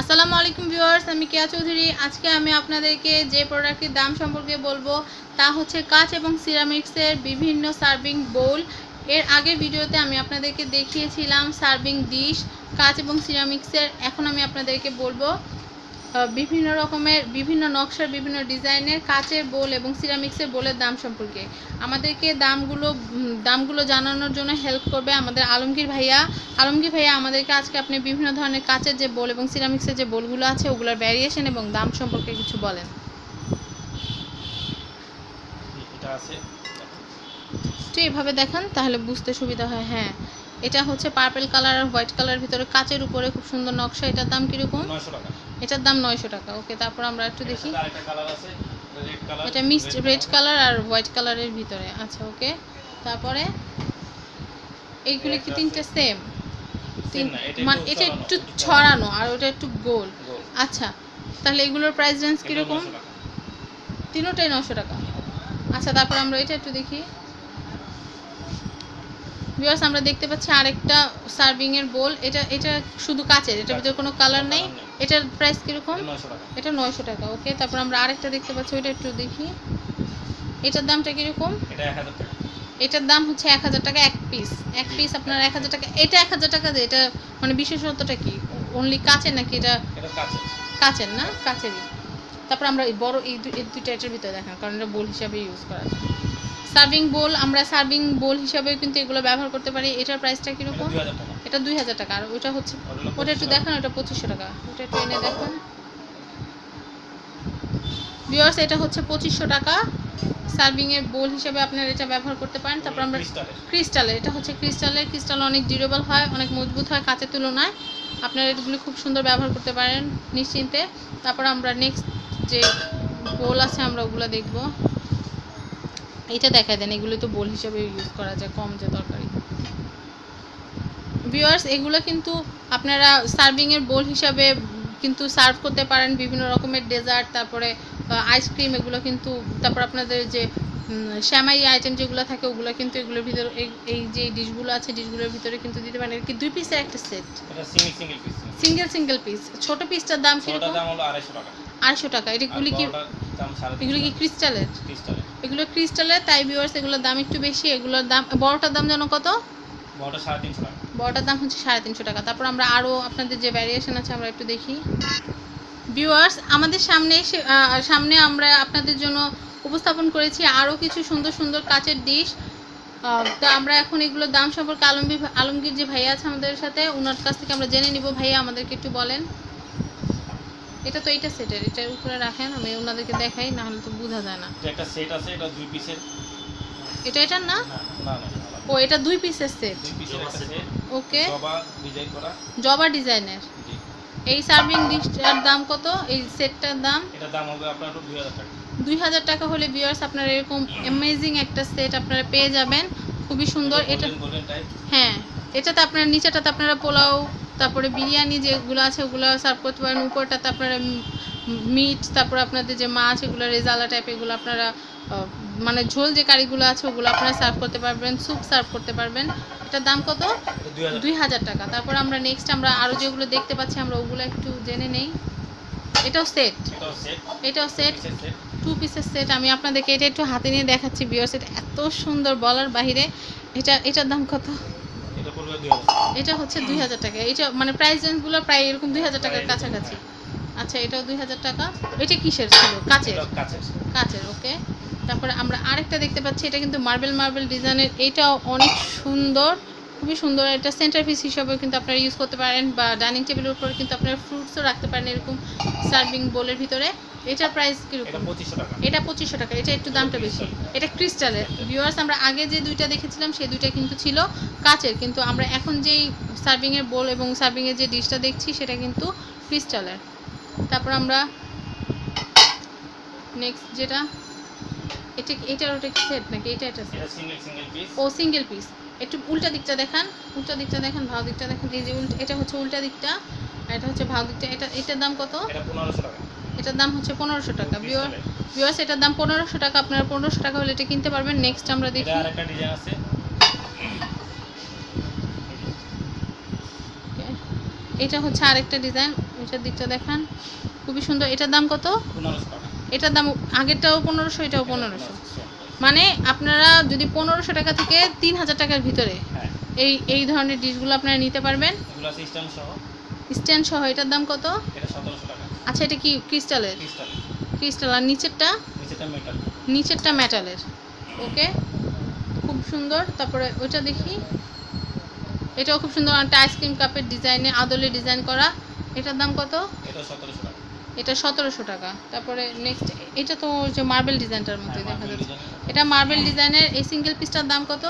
আসসালামু আলাইকুম ভিউয়ার্স, আমি কেয়া চৌধুরী। আজকে আমি আপনাদেরকে যে প্রোডাক্টের দাম সম্পর্কে বলব, তা হচ্ছে কাচ এবং সিরামিক্সের বিভিন্ন সার্ভিং বোল। এর আগের ভিডিওতে আমি আপনাদেরকে দেখিয়েছিলাম সার্ভিং ডিশ, কাচ এবং সিরামিক্সের। এখন আমি আপনাদেরকে বলব বিভিন্ন রকমের বিভিন্ন নকশার বিভিন্ন ডিজাইনের কাচের বোল এবং সিরামিক্সের বোলের দাম সম্পর্কে। আমাদেরকে দামগুলো দামগুলো জানানোর জন্য হেল্প করবে আমাদের আলমগীর ভাইয়া। আলমগীর ভাইয়া আমাদেরকে আজকে আপনি বিভিন্ন ধরনের কাচের যে বোল এবং সিরামিক্সের যে বোলগুলো আছে ওগুলোর ভ্যারিয়েশন এবং দাম সম্পর্কে কিছু বলেন। এটা আছে। একটু এভাবে দেখান তাহলে বুঝতে সুবিধা হয়। হ্যাঁ এটা হচ্ছে পার্পেল কালার আর হোয়াইট কালার ভিতরে কাচের উপরে খুব সুন্দর নকশা। এটার দাম কীরকম? নয়শো টাকা। এটার দাম নয়শো টাকা। ওকে তারপর আমরা একটু দেখি। এটা মিক্সড রেড কালার আর হোয়াইট কালারের ভিতরে। আচ্ছা ওকে। তারপরে এইগুলি কি তিনটে সেম মানে একটু এটা একটু ছড়ানো। আর ওটা একটু গোল আচ্ছা তাহলে এগুলোর প্রাইস রেঞ্জ কীরকম? 900 তিনোটাই নশো টাকা। আচ্ছা তারপর আমরা এটা একটু দেখি। ভিউয়ার্স আমরা দেখতে পাচ্ছি আরেকটা সার্ভিং এর বোল এটা এটা শুধু কাচের এটার ভিতরে কোনো কালার নেই। এটার প্রাইস কীরকম? এটা 900 টাকা। এটা নয়শো টাকা ওকে তারপর আমরা আরেকটা দেখতে পাচ্ছি ওইটা একটু দেখি। এটার দামটা কীরকম? এটা 1000 টাকা। এটার দাম হচ্ছে এক হাজার টাকা এক পিস এক পিস আপনার এক হাজার টাকা। এটা এক হাজার টাকা এটা মানে বিশেষত্বটা কি? অনলি কাচের নাকি এটা কাচের। না? কাচেরই। তারপর আমরা এই বড় এই এই দুইটা এটার ভিতরে দেখান কারণ এটা বোল হিসাবে ইউজ করা। যায় সার্ভিং বোল আমরা সার্ভিং বোল হিসাবেও কিন্তু এগুলো ব্যবহার করতে পারি। এটার প্রাইসটা কীরকম? 2000 টাকা। এটা দুই হাজার টাকা। আর ওটা হচ্ছে ওটা একটু 2500 দেখান ওটা পঁচিশশো টাকা। ওটা একটু এনে দেখান। ভিউয়ার্স এটা হচ্ছে পঁচিশশো টাকা। সার্ভিং এর বোল হিসেবে আপনারা এটা ব্যবহার করতে পারেন। তারপর আমরা। ক্রিস্টালের। এটা হচ্ছে ক্রিস্টালের। ক্রিস্টাল অনেক ডিউরেবল হয় অনেক মজবুত হয় কাঁচের তুলনায়। আপনারা এগুলি খুব সুন্দর ব্যবহার করতে পারেন নিশ্চিন্তে। তারপর আমরা নেক্সট যে বোল আছে আমরা ওগুলো দেখব। এটা দেখা দেন এগুলো তো বোল হিসেবে ইউজ করা যায় কম যে তরকারি। ভিউয়ার্স এগুলো কিন্তু আপনারা সার্ভিংয়ের বোল হিসাবে কিন্তু সার্ভ করতে পারেন বিভিন্ন রকমের ডেজার্ট তারপরে আইসক্রিম এগুলো কিন্তু তারপর আপনাদের যে শ্যামাই আইটেম যেগুলো থাকে ওগুলো কিন্তু এগুলোর ভিতরে এই- যে ডিশগুলো আছে ডিশগুলোর ভিতরে কিন্তু দিতে পারেন। কি দুই পিসের একটা সেট এটা single single piece single single piece ছোট পিসটার দাম কীরকম? দাম হলো 250 টাকা। আড়াইশো টাকা। এটা এগুলি কি বড়টার দাম 350 এগুলো কি ক্রিস্টালের? এগুলো ক্রিস্টালের তাই ভিউয়ার্স এগুলোর দাম একটু বেশি এগুলোর দাম বড়টার দাম কত? বড়টা 350 টাকা। বড়টার দাম হচ্ছে সাড়ে তিনশো টাকা। তারপর আমরা আরও আপনাদের যে ভ্যারিয়েশন আছে আমরা একটু দেখি। ভিউয়ার্স আমাদের সামনে এসে- সামনে আমরা আপনাদের জন্য উপস্থাপন করেছি আরও কিছু সুন্দর সুন্দর কাচের ডিশ তো আমরা এখন এগুলোর দাম সম্পর্কে আলমগীর আলমগীর যে ভাইয়া আছে আমাদের সাথে ওনার কাছ থেকে আমরা জেনে নিব। ভাইয়া আমাদেরকে একটু বলেন। এটা তো এইটা সেটের এটার উপরে রাখেন আমি ওনাদেরকে দেখাই না হলে তো বোঝা যায় না। এটা একটা সেট আছে এটা দুই পিসের এটা এটার না? না না ও এটা দুই পিসের সেট দুই পিসের সেট ওকে জবা ডিজাইন করা। জবা ডিজাইনের জি। এই সার্ভিং ডিশটার দাম কত? এই সেটটার দাম? এটার দাম হবে আপনার 2000 টাকা। দুই হাজার টাকা হলে ভিউয়ার্স আপনারা এরকম অ্যামেজিং একটা সেট আপনারা পেয়ে যাবেন। খুবই সুন্দর। এটা হ্যাঁ এটাতে আপনারা নিচেটাতে আপনারা পোলাও তারপরে বিরিয়ানি যেগুলো আছে ওগুলো সার্ভ করতে পারেন। উপরটাতে আপনারা মিট তারপরে আপনাদের যে মাছ এগুলো রেজালা টাইপ এগুলো আপনারা মানে ঝোল যে কারিগুলো আছে ওগুলো আপনারা সার্ভ করতে পারবেন স্যুপ সার্ভ করতে পারবেন। এটার দাম কত? 2000 দুই হাজার টাকা। তারপর আমরা নেক্সট আমরা আরও যেগুলো দেখতে পাচ্ছি আমরা ওগুলো একটু জেনে নেই। এটাও সেট এটাও সেট এটাও সেট সেট টু পিসের সেট আমি আপনাদেরকে এটা একটু হাতে নিয়ে দেখাচ্ছি বিয়ার সেট এত সুন্দর বলার বাহিরে। এটা এটার দাম কত? এটা পড়বে 2000 এটা হচ্ছে দুই হাজার টাকা। এটা মানে প্রাইস রেঞ্জগুলো প্রায় এরকম দুই হাজার টাকার কাছাকাছি। আচ্ছা এটাও দুই হাজার টাকা। এটা কিসের ছিল? কাচের? কাচের ওকে তারপরে আমরা আরেকটা দেখতে পাচ্ছি এটা কিন্তু মার্বেল মার্বেল ডিজাইনের এটাও অনেক সুন্দর খুবই সুন্দর। এটা সেন্টার পিস হিসাবেও কিন্তু আপনারা ইউজ করতে পারেন বা ডাইনিং টেবিলের উপরে কিন্তু আপনারা ফ্রুটসও রাখতে পারেন এরকম সার্ভিং বোলের ভিতরে। এটার প্রাইস এটা কীরকম 2500 টাকা। এটা পঁচিশশো টাকা এটা একটু দামটা বেশি। এটা ক্রিস্টালের ভিউয়ার্স আমরা আগে যে দুইটা দেখেছিলাম সেই দুইটা কিন্তু ছিল কাচের। কিন্তু আমরা এখন যেই সার্ভিংয়ের বোল এবং সার্ভিংয়ের যে ডিশটা দেখছি সেটা কিন্তু ক্রিস্টালের তারপর আমরা নেক্সট যেটা এটা এটার ওটা সেট নাকি? এটা এটা set? সিঙ্গেল সিঙ্গেল পিস ও সিঙ্গেল পিস একটু উল্টা দিকটা দেখান উল্টা দিকটা দেখান ভাও দিকটা দেখেন। এই যে উল্টা এটা হচ্ছে উল্টা দিকটা আর এটা হচ্ছে ভাও দিকটা। এটা এটার দাম কত? এটা 1500 টাকা। এটার দাম হচ্ছে পনেরোশো টাকা। ভিউয়ার্স এটার দাম পনেরোশো টাকা। আপনারা পনেরোশো টাকা হলে এটা কিনতে পারবেন। নেক্সট আমরা দেখি। এটা হচ্ছে আরেকটা ডিজাইন নিচের দিকটা দেখান। খুবই সুন্দর। এটার দাম কত? এটার দাম আগেরটাও পনেরোশো এটাও পনেরোশো। মানে আপনারা যদি পনেরোশো টাকা থেকে তিন হাজার টাকার ভিতরে হ্যাঁ। এই এই ধরনের ডিশগুলো আপনারা নিতে পারবেন। স্ট্যান্ড সহ। এটার দাম কত? আচ্ছা এটা কি ক্রিস্টালের? ক্রিস্টাল। ক্রিস্টাল আর নিচেরটা? মেটাল নিচেরটা মেটালের ওকে খুব সুন্দর। তারপরে ওইটা দেখি। এটাও খুব সুন্দর। একটা আইসক্রিম কাপের ডিজাইনে আদলে ডিজাইন করা। এটার দাম কত? এটা সতেরোশো টাকা। এটা সতেরোশো টাকা। তারপরে নেক্সট এটা তো যে মার্বেল ডিজাইনটার মতোই হ্যাঁ, দেখা যাচ্ছে। এটা মার্বেল ডিজাইনের এই সিঙ্গেল পিসটার দাম কত?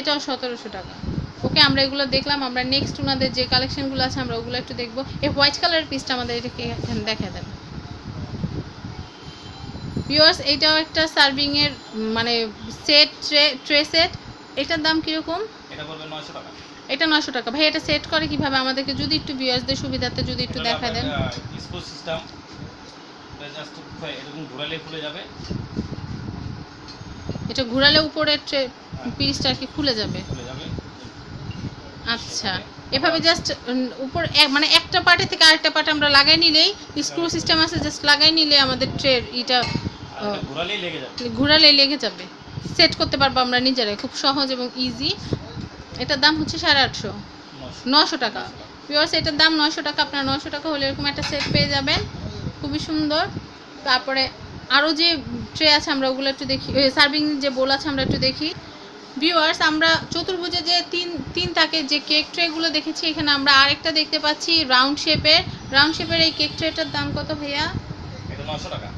এটাও সতেরোশো টাকা। ওকে আমরা এগুলো দেখলাম আমরা নেক্সট ওনাদের যে কালেকশনগুলো আছে আমরা ওগুলো একটু দেখব। এই হোয়াইট কালারের পিসটা আমাদের এটাকে এখানে দেখা দেন। ভিউয়ার্স এইটাও একটা সার্ভিংয়ের মানে সেট ট্রে ট্রে সেট এটার দাম কীরকম? এটা টাকা। নশো টাকা। ভাই এটা সেট করে কীভাবে? আমাদেরকে যদি একটু ভিউয়ার্সদের সুবিধাতে যদি একটু দেখা দেন। স্কুল সিস্টেম এটা জাস্ট এরকম ঘোরালে খুলে যাবে। এটা ঘোরালে উপরের ট্রে পিসটা কি খুলে যাবে। আচ্ছা। এভাবে জাস্ট উপর মানে একটা পার্টে থেকে আরেকটা পার্ট আমরা লাগাই নিলেই স্ক্রু সিস্টেম আছে জাস্ট লাগাই নিলে আমাদের ট্রে এটা আর ঘোরালেই লেগে যাবে। ঘোরালে লেগে যাবে। সেট করতে পারব আমরা নিজেরাই খুব সহজ এবং ইজি এটার দাম হচ্ছে সাড়ে আটশো। নশো টাকা। ভিউয়ার্স এটার দাম নশো টাকা। আপনার নশো টাকা হলে এরকম একটা সেট পেয়ে যাবেন। খুবই সুন্দর। তারপরে আরও যে ট্রে আছে আমরা ওগুলো একটু দেখি। সার্ভিং যে বোল আছে আমরা একটু দেখি। ভিউয়ার্স আমরা চতুর্ভুজে যে তিন তিন থাকে যে কেক ট্রেগুলো দেখেছি এখানে আমরা আরেকটা দেখতে পাচ্ছি রাউন্ড শেপের রাউন্ড শেপের এই কেক ট্রেটার দাম কত ভাইয়া? এটা নয়শো টাকা।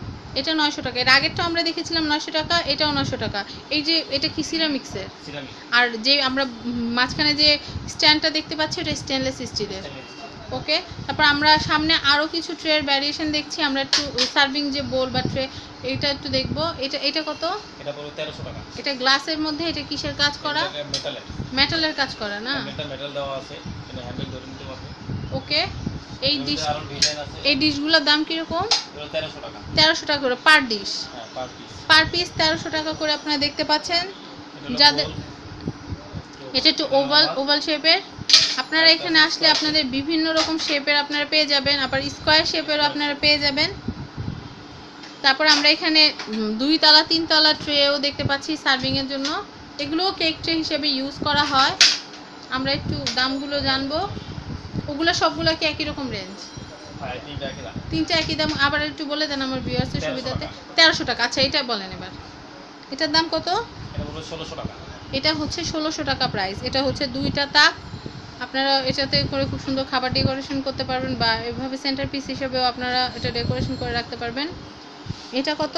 এটা এর আগেরটা আমরা দেখেছিলাম নয়শো টাকা এটাও নয়শো টাকা। এই যে এটা কি সিরামিক্সের আর যে আমরা মাঝখানে যে স্ট্যান্ডটা দেখতে পাচ্ছি ওটা স্টেনলেস স্টিলের ওকে তারপর আমরা সামনে আরও কিছু ট্রের ভ্যারিয়েশন দেখছি। আমরা একটু সার্ভিং যে বোল বা ট্রে এটা একটু দেখব। এটা এটা কত? এটা পড়বে তেরোশো টাকা। এটা গ্লাসের মধ্যে এটা কিসের কাজ করা? মেটালের মেটালের কাজ করা না? একটা মেটাল দেওয়া আছে। এটা হ্যান্ডেল ধরে নিতে পারবে। ওকে। এই ডিশ এই ডিশগুলোর দাম কীরকম? এগুলো তেরোশো টাকা। তেরোশো টাকা করে পার ডিশ হ্যাঁ পার পিস পার পিস তেরোশো টাকা করে আপনারা দেখতে পাচ্ছেন। যাদের- এটা একটু ওভাল ওভাল শেপের আপনারা এখানে আসলে আপনাদের বিভিন্ন রকম শেপের আপনারা পেয়ে যাবেন। আবার স্কোয়ার শেপেরও আপনারা পেয়ে যাবেন। তারপর আমরা এখানে দুই তলা তিন তলা ট্রেও দেখতে পাচ্ছি সার্ভিংয়ের জন্য। এগুলোও কেক ট্রে হিসেবে ইউজ করা হয়। আমরা একটু দামগুলো জানব। ওগুলো সবগুলো কি একই রকম রেঞ্জ তিনটা একই দাম। আবার একটু বলে দেন আমার ভিউয়ার্সের 1300 সুবিধাতে। তেরোশো টাকা। আচ্ছা এটা বলেন এবার। এটার দাম কত? এটা হচ্ছে ষোলোশো টাকা প্রাইস এটা হচ্ছে দুইটা তাক। আপনারা এটাতে করে খুব সুন্দর খাবার ডেকোরেশন করতে পারবেন বা এভাবে সেন্টার পিস হিসেবেও আপনারা এটা ডেকোরেশন করে রাখতে পারবেন। এটা কত?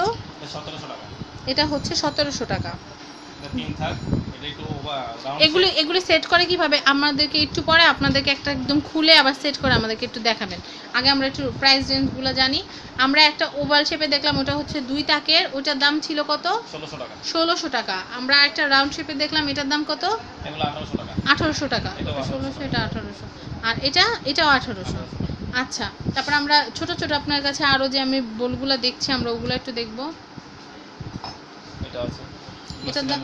এটা হচ্ছে সতেরোশো টাকা। এগুলি এগুলি সেট করে কীভাবে? আমাদেরকে একটু পরে আপনাদেরকে একটা একদম খুলে আবার সেট করে আমাদেরকে একটু দেখাবেন। আগে আমরা একটু প্রাইস রেঞ্জগুলো জানি। আমরা একটা ওভাল শেপে দেখলাম ওটা হচ্ছে দুই তাকের। ওটার দাম ছিল কত? ষোলোশো টাকা। আমরা একটা রাউন্ড শেপে দেখলাম এটার দাম কত? আঠারোশো টাকা। আঠারোশো টাকা। এটাও এটা 1800 ষোলোশো এটা আঠারোশো। আর এটা এটাও আঠারোশো। আচ্ছা তারপর আমরা ছোট ছোট আপনার কাছে আরও যে আমি বোলগুলো দেখছি আমরা ওগুলো একটু দেখব। এটা আছে এটার দাম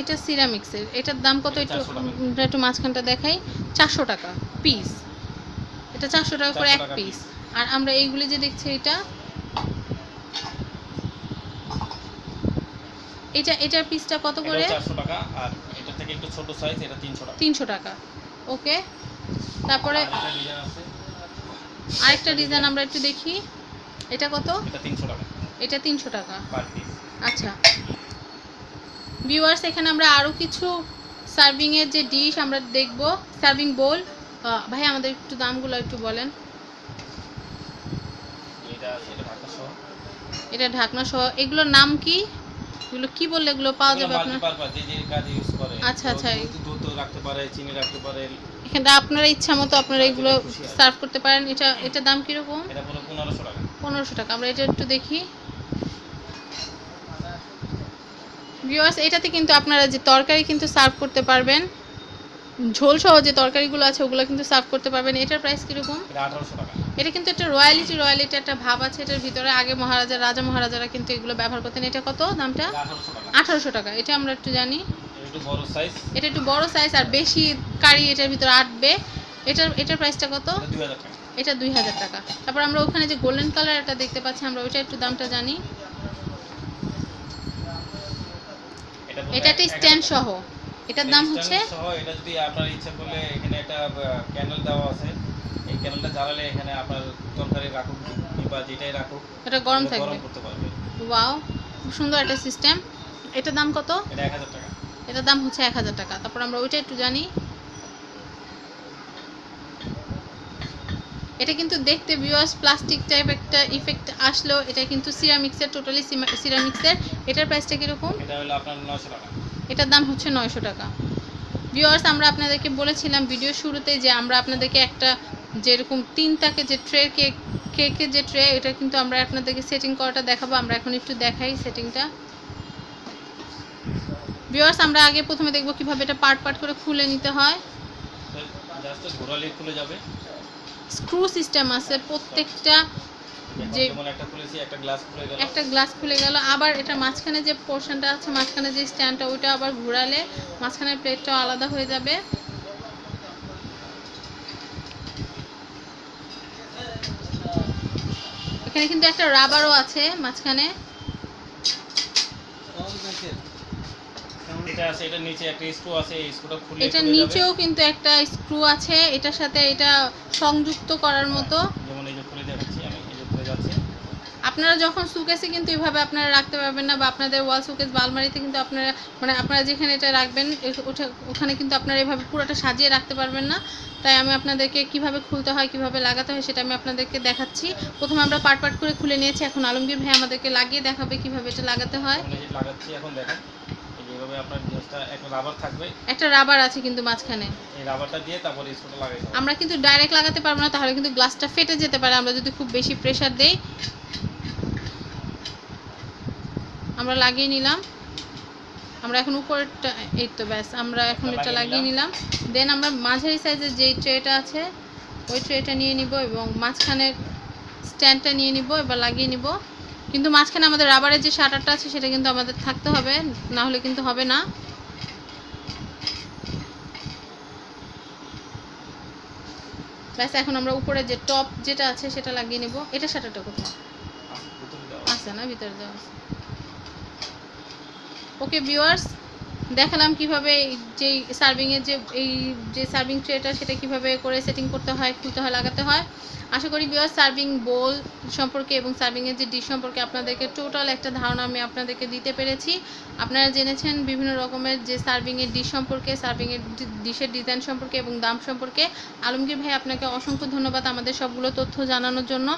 এটা সিরামিক্সের এটার দাম কত একটু 400 একটু মাঝখানটা দেখাই। চারশো টাকা পিস এটা চারশো টাকা করে এক পিস আর আমরা এইগুলি যে দেখছি এটা এটা এটার পিসটা কত করে? এটাও চারশো টাকা আর এটা থেকে একটু ছোট সাইজ এটা তিনশো টাকা। তিনশো টাকা। ওকে। তারপরে ডিজাইন আছে। আরেকটা ডিজাইন আমরা একটু দেখি। এটা কত? এটা তিনশো টাকা। আচ্ছা। ভিউয়ার্স এখানে আমরা আরও কিছু সার্ভিংয়ের যে ডিশ আমরা দেখব। সার্ভিং বোল ভাই আমাদের একটু দামগুলো একটু বলেন। এটা এটা ঢাকা সহ। এটা ঢাকনা সহ। এগুলোর নাম কি? এগুলো কি বললে এগুলো পাওয়া যাবে আপনার? আচ্ছা, আচ্ছা। দুধ রাখতে পারে চিনি রাখতে পারে এখানটা আপনারা ইচ্ছা মতো আপনারা এগুলো সার্ভ করতে পারেন। এটা এটা দাম কীরকম? পনেরোশো টাকা। আমরা এটা একটু দেখি। ভিউয়ার্স এটাতে কিন্তু আপনারা যে তরকারি কিন্তু সার্ভ করতে পারবেন ঝোল সহ যে তরকারিগুলো আছে ওগুলো কিন্তু সার্ভ করতে পারবেন। এটার প্রাইস কীরকম? এটা আঠারোশো টাকা। এটা কিন্তু একটা রয়্যালিটি রয়্যালিটি একটা ভাব আছে এটার ভিতরে। আগে মহারাজা রাজা মহারাজারা কিন্তু এগুলো ব্যবহার করতেন। এটা কত দামটা? আঠারোশো টাকা। এটা আমরা একটু জানি। একটু বড় সাইজ এটা একটু বড় সাইজ আর বেশি কারি এটার ভিতরে আটবে। এটার এটার প্রাইসটা কত? এটা দুই হাজার টাকা। এটা তারপর আমরা ওখানে যে গোল্ডেন কালার একটা দেখতে পাচ্ছি আমরা ওইটা একটু দামটা জানি। এটা তো একটা এক- এক স্ট্যান্ড সহ। এটার দাম হচ্ছে? সহ এটা যদি আপনার ইচ্ছা করলে এখানে একটা ক্যান্ডেল দেওয়া আছে। এই ক্যান্ডেলটা জ্বালালে এখানে আপনার তরকারি রাখুক কিংবা যেটাই রাখুক এটা গরম এটা থাকবে। গরম করতে পারবে ওয়াও খুব সুন্দর একটা সিস্টেম এটার দাম কত? এটা এক হাজার টাকা। এটার দাম হচ্ছে এক হাজার টাকা। তারপর আমরা ওইটা একটু জানি। এটা কিন্তু দেখতে ভিউয়ার্স প্লাস্টিক টাইপ একটা ইফেক্ট আসলেও এটা কিন্তু সিরামিক্সের টোটালি সিরামিক্সের এটার প্রাইসটা কীরকম? এটা হলো আপনার নশো টাকা। এটার দাম হচ্ছে নয়শো টাকা। ভিউয়ার্স আমরা আপনাদেরকে বলেছিলাম ভিডিও শুরুতে যে আমরা আপনাদেরকে একটা যেরকম তিন তাকে যে ট্রে কেক কেকের যে ট্রে এটা কিন্তু আমরা আপনাদেরকে সেটিং করাটা দেখাবো। আমরা এখন একটু দেখাই সেটিংটা ভিউয়ার্স আমরা আগে প্রথমে দেখব কীভাবে এটা পার্ট পার্ট করে খুলে নিতে হয়। খুলে যাবে। স্ক্রু সিস্টেম আছে প্রত্যেকটা যে- একটা গ্লাস খুলে গেল। একটা গ্লাস খুলে গেল আবার এটা মাঝখানে যে পোর্শনটা আছে মাঝখানে যে স্ট্যান্ডটা ওইটা আবার ঘোরালে মাঝখানের প্লেটটাও আলাদা হয়ে যাবে। এখানে কিন্তু একটা রাবারও আছে মাঝখানে। এটা আছে এটা নিচে একটা স্ক্রু আছে এই স্ক্রুটা খুলে এটা নিচেও কিন্তু একটা স্ক্রু আছে এটার সাথে এটা সংযুক্ত করার মতো। যেমন এই যে খুলে দেখাচ্ছি আমি এই যে খুলে যাচ্ছে। আপনারা যখন সুকেসে কিন্তু এভাবে আপনারা রাখতে পারবেন না বা আপনাদের ওয়াল সুকেস বা আলমারিতে কিন্তু আপনারা মানে আপনারা যেখানে এটা রাখবেন ওখানে কিন্তু আপনারা এভাবে পুরোটা সাজিয়ে রাখতে পারবেন না। তাই আমি আপনাদেরকে কীভাবে খুলতে হয় কীভাবে লাগাতে হয় সেটা আমি আপনাদেরকে দেখাচ্ছি। প্রথমে আমরা পার্ট পার্ট করে খুলে নিয়েছি এখন আলমগীর ভাই আমাদেরকে লাগিয়ে দেখাবে কীভাবে এটা লাগাতে হয়। লাগাচ্ছি এখন এভাবে আপনার জিনিসটা একটা রাবার থাকবে। একটা রাবার আছে কিন্তু মাঝখানে। এই রাবারটা দিয়ে তারপর স্ক্রুটা লাগাই আমরা কিন্তু ডাইরেক্ট লাগাতে পারব না তাহলে কিন্তু গ্লাসটা ফেটে যেতে পারে। আমরা যদি খুব বেশি প্রেসার দেই আমরা লাগিয়ে নিলাম। আমরা এখন উপরেরটা এই তো ব্যাস আমরা এখন এটা লাগিয়ে নিলাম। দেন আমরা মাঝারি সাইজের যেই ট্রেটা আছে ওই ট্রেটা নিয়ে নিব এবং মাঝখানের স্ট্যান্ডটা নিয়ে নিব এবার লাগিয়ে নিব। কিন্তু মাঝখানে আমাদের রাবারের যে শাটারটা আছে, সেটা কিন্তু আমাদের থাকতে হবে না হলে কিন্তু হবে না। ব্যাস, এখন আমরা উপরে যে টপ যেটা আছে, সেটা লাগিয়ে নেব। এটা শাটারটা কোথায়? আছে না, ভিতরে দেওয়া ওকে ভিউয়ার্স দেখালাম কীভাবে যে সার্ভিং এর যে, এই যে সার্ভিং ট্রেটা সেটা কীভাবে করে সেটিং করতে হয়, খুলতে হয়, লাগাতে হয়। আশা করি ভিউয়ার্স সার্ভিং বোল সম্পর্কে এবং সার্ভিং এর যে ডিশ সম্পর্কে আপনাদেরকে টোটাল একটা ধারণা আমি আপনাদেরকে দিতে পেরেছি। আপনারা জেনেছেন বিভিন্ন রকমের যে সার্ভিং এর ডিশ সম্পর্কে সার্ভিং এর ডিশের ডিজাইন সম্পর্কে এবং দাম সম্পর্কে। আলমগীর ভাই, আপনাকে অসংখ্য ধন্যবাদ আমাদের সবগুলো তথ্য জানানোর জন্য।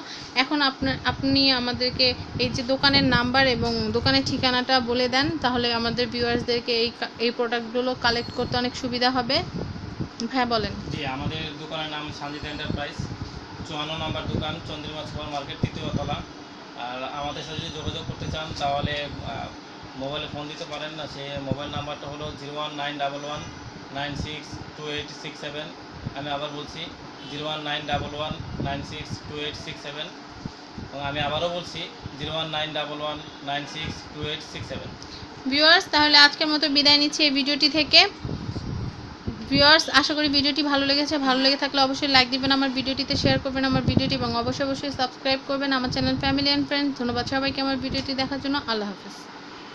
এখন আপনার আপনি আমাদেরকে এই যে দোকানের নাম্বার এবং দোকানের ঠিকানাটা বলে দেন, তাহলে আমাদের ভিউয়ার্সদেরকে এই এই প্রোডাক্টগুলো কালেক্ট করতে অনেক সুবিধা হবে। হ্যাঁ বলেন। জি, আমাদের দোকানের নাম সঞ্জিত এন্টারপ্রাইজ চুয়ান্ন নম্বর দোকান, চন্দ্রিমা সুপার মার্কেট তৃতীয় তলা। আর আমাদের সাথে যদি যোগাযোগ করতে চান, তাহলে মোবাইলে ফোন দিতে পারেন। না সে মোবাইল নাম্বারটা হলো zero one nine double one nine six two eight six seven. আমি আবার বলছি, zero one nine double one nine six two eight six seven. এবং আমি আবারও বলছি, zero one nine double one nine six two eight six seven. Viewers, তাহলে আজকের মতো বিদায় নিচ্ছি এই ভিডিওটি থেকে। ভিউয়ার্স, আশা করি ভিডিওটি ভালো লেগেছে। ভালো লেগে থাকলে অবশ্যই লাইক দিবেন আমার ভিডিওটিতে শেয়ার করবেন আমার ভিডিওটি এবং অবশ্যই অবশ্যই সাবস্ক্রাইব করবেন আমার চ্যানেল ফ্যামিলি অ্যান্ড ফ্রেন্ডস ধন্যবাদ সবাইকে আমার ভিডিওটি দেখার জন্য। আল্লাহ হাফেজ।